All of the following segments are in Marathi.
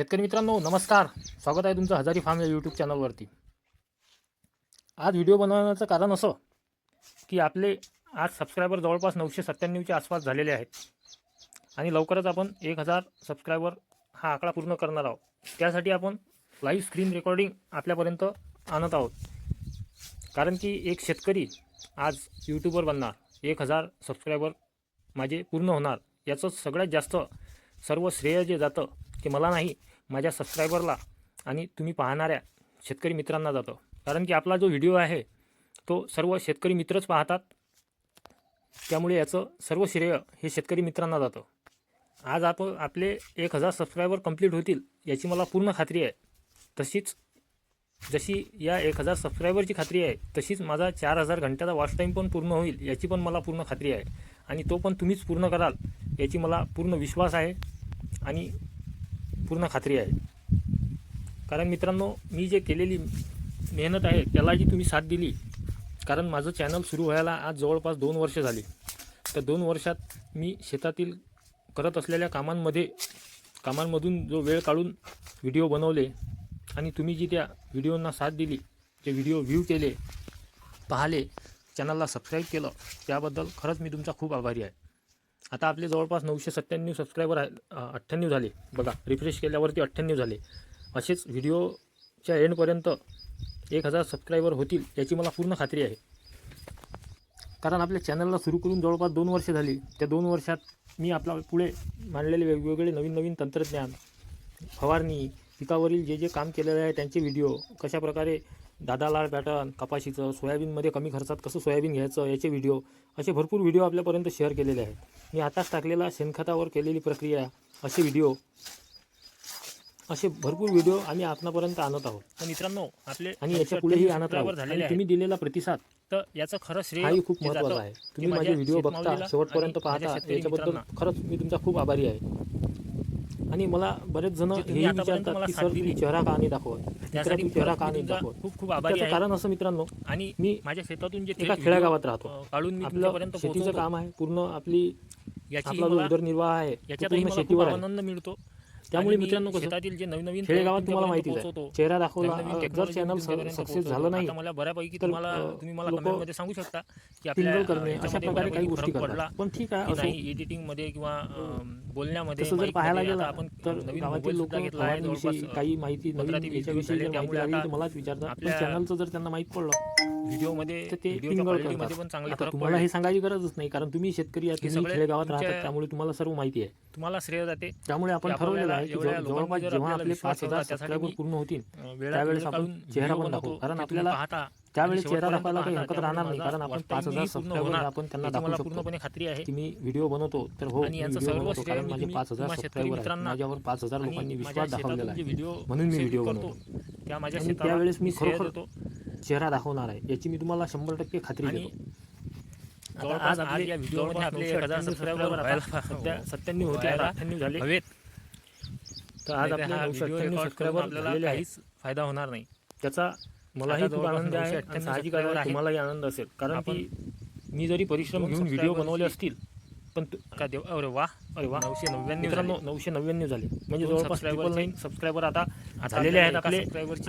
शेतकरी मित्रांनो नमस्कार. स्वागत आहे तुमचं हजारी फार्म या यूट्यूब चॅनलवरती आज व्हिडिओ बनवण्याचं कारण असं की आपले आज सबस्क्रायबर जवळपास नऊशे सत्त्याण्णवच्या आसपास झालेले आहेत. आणि लवकरच आपण एक हजार सबस्क्रायबर हा आकडा पूर्ण करणार आहोत. त्यासाठी आपण लाईव्ह स्क्रीन रेकॉर्डिंग आपल्यापर्यंत आणत आहोत. कारण की एक शेतकरी आज यूट्यूबवर बनणार एक हजार सबस्क्रायबर माझे पूर्ण होणार याचं सगळ्यात जास्त सर्व श्रेय जे जातं ते मला नाही माझ्या सबस्क्रायबरला आणि तुम्ही पाहणाऱ्या शेतकरी मित्रांना जातं. कारण की आपला जो व्हिडिओ आहे तो सर्व शेतकरी मित्रच पाहतात. त्यामुळे याचं सर्व श्रेय हे शेतकरी मित्रांना जातं. आज आप आपले एक हजार सबस्क्रायबर कंप्लीट होतील याची मला पूर्ण खात्री आहे. तशीच जशी या एक हजार सबस्क्रायबरची खात्री आहे तशीच माझा चार हजार घंट्याचा वॉच टाईम पण पूर्ण होईल याची पण मला पूर्ण खात्री आहे. आणि तो पण तुम्हीच पूर्ण कराल याची मला पूर्ण विश्वास आहे. आणि पूर्ण खात्री आहे. कारण मित्रांनो मी जे केलेली मेहनत आहे त्याला जी तुम्ही साथ दिली कारण माझं चॅनल सुरू व्हायला आज जवळपास दोन वर्ष झाली. तर दोन वर्षात मी शेतातील करत असलेल्या कामांमध्ये कामांमधून जो वेळ काढून व्हिडिओ बनवले आणि तुम्ही जी त्या व्हिडिओंना साथ दिली जे व्हिडिओ व्ह्यू केले पाहिले चॅनलला सबस्क्राईब केलं त्याबद्दल खरंच मी तुमचा खूप आभारी आहे. आता आपले जवळपास नऊशे सत्त्याण्णव सबस्क्रायबर आहे अठ्ठ्याण्णव झाले. बघा रिफ्रेश केल्यावरती अठ्ठ्याण्णव झाले. असेच व्हिडिओच्या एंडपर्यंत एक हजार सबस्क्रायबर होतील याची मला पूर्ण खात्री आहे. कारण आपल्या चॅनलला सुरू करून जवळपास दोन वर्षे झाली. त्या दोन वर्षात मी आपला पुढे मांडलेले वेगवेगळे नवीन नवीन तंत्रज्ञान फवारणी पिकावरील जे जे काम केलेलं आहे त्यांचे व्हिडिओ कशाप्रकारे दादालाल पॅटर्न कपाशीचं सोयाबीनमध्ये कमी खर्चात कसं सोयाबीन घ्यायचं याचे व्हिडिओ असे भरपूर व्हिडिओ आपल्यापर्यंत शेअर केलेले आहेत. मी आताच टाकलेला शेणखतावर केलेली प्रक्रिया असे व्हिडिओ असे भरपूर व्हिडिओ आम्ही आपणापर्यंत आणत आहोत. तर मित्रांनो आपले आणि याच्या पुढेही आणत आहोत आणि तुम्ही दिलेला प्रतिसाद तर याचं खरं श्रेय हाही खूप महत्त्वाचा आहे. तुम्ही माझे व्हिडिओ बघता शेवटपर्यंत पाहता याच्याबद्दल. खरंच मी तुमचा खूप आभारी आहे. आणि मला बरेच जण जे तुम्ही हेही आतापर्यंत विचारतात मला की साथ सर तुम्ही. चेहरा का नाही दाखवत? त्यासाठी चेहरा का मी तुमचा दाखवत? खूप खूप आभारी त्याचं आहे. कारण असं मित्रांनो आणि मी माझ्या शेतातून जे एका थेट खेड्यागावात राहतो. अ, काढून मी आपलं तुमच्यापर्यंत शेतीचं पोहोचवतो काम आहे पूर्ण आपली याची आपला जो उदरनिर्वाह आहे तो याच्यातही पूर्ण मला खूप शेतीवर आहे. आनंद मिळतो. त्यामुळे आणि मी मित्रांनो कसं शेतातील जे नवीन नवीन खेडेगावात तुम्हाला माहितीच आहे. चेहरा नवीन दाखवला जर technology चॅनल तुमच्यापर्यंत सक्सेस पोहोचवतो. झालं नाही आता मला बऱ्यापैकी तर, तुम्हाला अ, तुम्ही मला लोकं कमेंटमध्ये सांगू शकता की आपल्या करणे अशा याच्यामध्ये प्रकारे काही बऱ्यापैकी गोष्टी फरक पडला करतात पण ठीक आहे की असो नाही एडिटिंगमध्ये किंवा अ, बोलण्यामध्ये तसं जर mic पाहायला मध्ये गेलं आपण तर नवीन गावातील मोबाईल लोक सुद्धा घेतला आहे फवारणीविषयी जवळपास, अ, काही माहिती पंधरा नवीन वीस याच्याविषयी जर माहिती त्यामुळे लागली तर आता मलाच विचारतात. पण आपल्या- चॅनलचं जर त्यांना माहीत पडलं व्हिडिओमध्ये तर ते व्हिडिओच्या करतात. पण चांगले आता फरक तुम्हाला पडले. हे सांगायची गरजच नाही कारण तुम्ही शेतकरी आहात हे तुम्ही सगळे खेडेगावात तुमच्या- राहतात त्यामुळे तुम्हाला सर्व माहिती आहे. तुम्हाला श्रेय जाते. त्यामुळे आपण की ठरवलेलं आपल्याला आहे की एवढ्या जवळ- लोकांनी जवळपास जर जेव्हा आपल्याला आपले विश्वास पाच हजार ठेवला, त्यासाठी सबस्क्रायबर मी- पूर्ण होतील अ, वेळात त्यावेळेस वेळ आपण काढून चेहरा व्हिडिओ पण बनवतो, दाखवू. कारण ते तुम्ही आपल्याला पाहता त्यावेळेस चेहरा शेवटपर्यंत दाखवायला काही पाहता, हरकत राहणार नाही. कारण आपण पाच हजार पूर्ण सबस्क्रायबर होणार. आपण त्यांना याची दाखवू मला शकतो. पूर्णपणे खात्री आहे. की मी व्हिडिओ बनवतो तर हो आणि मी याचं व्हिडिओ सर्व बनवतो श्रेय कारण मी माझे तुम्ही- पाच हजार तुम्हा शेतकरी सबस्क्रायबर आहेत. मित्रांना माझ्यावर पाच हजार आणि लोकांनी माझ्या विश्वास दाखवलेला जे आहे. व्हिडिओ म्हणून मी व्हिडिओ करतो, बनवतो. त्या माझ्या आणि शेताला त्यावेळेस मी खरोखर देतो. चेहरा दाखवणार आहे. याची मी तुम्हाला शंभर टक्के खात्री आणि देतो. आता जवळपास आज आज आपले या व्हिडिओमध्ये आपले एक हजार सबस्क्रायबर सत्त्याण्णव होते आता अठ्ठ्याण्णव झाले हवेत तर आज नाहीतर आपले हा नऊशे व्हिडिओ अठ्ठ्याण्णव रेकॉर्ड करून सबस्क्रायबर आपल्याला झालेले आहेत. काहीच फायदा होणार नाही. त्याचा मलाही आता खूप जवळपास आनंद आहे नऊशे आणि अठ्ठ्याण्णव साहजिक आहे. तुम्हालाही आनंद असेल. कारण की मी जरी परिश्रम दोन घेऊन व्हिडिओ subscribers बनवले असतील. पण तु- का देव? अरे वा. अरे वा. नऊशे नव्याण्णव मित्रांनो नऊशे नव्याण्णव झाले. म्हणजे दोन जवळपास subscriber ट्रिपल चे- नाईन सबस्क्रायबर आता झालेले आहेत आपले.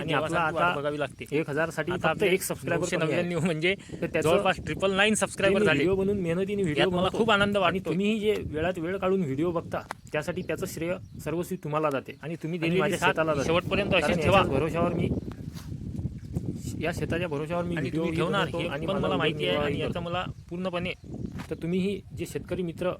आणि आपला आता बघावी लागते. एक हजारसाठी फक्त एक सबस्क्रायबर नव्याण्णव म्हणजे जवळपास ट्रिपल नाईन सबस्क्रायबर झाले. व्हिडिओ बनवून मेहनतीने व्हिडिओ मला. खूप आनंद आणि तुम्हीही जे वेळात वेळ काढून व्हिडिओ बघता त्यासाठी त्याचं श्रेय सर्वस्वी तुम्हाला जाते. आणि तुम्ही दिलेली माझ्या जाते. शेवटपर्यंत अशीच ठेवा. भरोशावर मी या शेताच्या भरोशावर मी व्हिडिओ हे आणि पण मला माहिती आहे आणि याचा मला पूर्णपणे तर तुम्हीही जे शेतकरी मित्र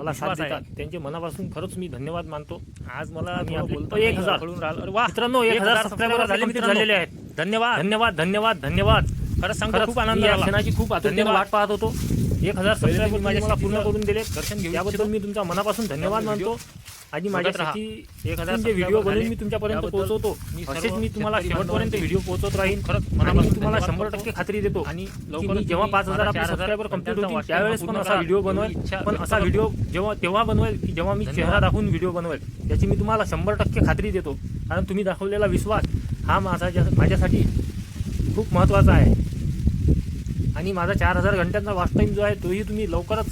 मला साथ विश्वास आहे. देतात. त्यांचे मनापासून खरंच मी धन्यवाद मानतो. आज मला आपले बोलता एक हजार. कळून राहिलं. अरे वा. मित्रांनो एक हजार सबस्क्रायबर झाले मित्रांनो. झालेले आहेत धन्यवाद. धन्यवाद धन्यवाद धन्यवाद. खरंच सांगतो खरंच खूप आनंद मी या झाला क्षणाची खूप आतुरतेने धन्यवाद. वाट पाहत होतो. एक हजार सबस्क्रायबर माझ्या मला पूर्ण करून दिले दर्शन घेऊ त्याबद्दल इच्छितो. मी तुमच्या मनापासून धन्यवाद मानतो आणि माझ्या बघत राहा. शेती एक हजार जे व्हिडिओ बनवून. मी तुमच्यापर्यंत पोहोचवतो असेच मी तुम्हाला शेवटपर्यंत व्हिडिओ पोहोचवत राहीन खरंच मनापासून मी तुम्हाला शंभर. टक्के खात्री देतो आणि मी जेव्हा पाच हजार आपले सबस्क्रायबर कंप्लीट होतील त्यावेळेस पण असा. व्हिडिओ बनवेल पण असा. व्हिडिओ जेव्हा तेव्हा बनवेल की जेव्हा मी चेहरा. दाखवून व्हिडिओ बनवेल याची मी तुम्हाला शंभर टक्के खात्री देतो कारण तुम्ही दाखवलेला विश्वास हा माझा माझ्यासाठी खूप महत्त्वाचा आहे आणि माझा चार हजार घंट्यांचा वॉच टाईम जो आहे तोही तुम्ही लवकरच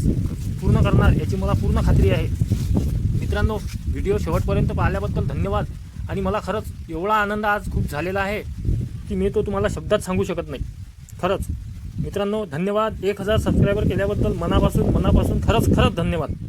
पूर्ण करणार याची मला पूर्ण खात्री आहे. मित्रांनो व्हिडिओ शेवटपर्यंत पाहिल्याबद्दल धन्यवाद. आणि मला खरंच एवढा आनंद आज खूप झालेला आहे की मी तो तुम्हाला शब्दात सांगू शकत नाही. खरंच. मित्रांनो धन्यवाद. एक हजार सबस्क्रायबर केल्याबद्दल मनापासून मनापासून खरंच खरंच धन्यवाद.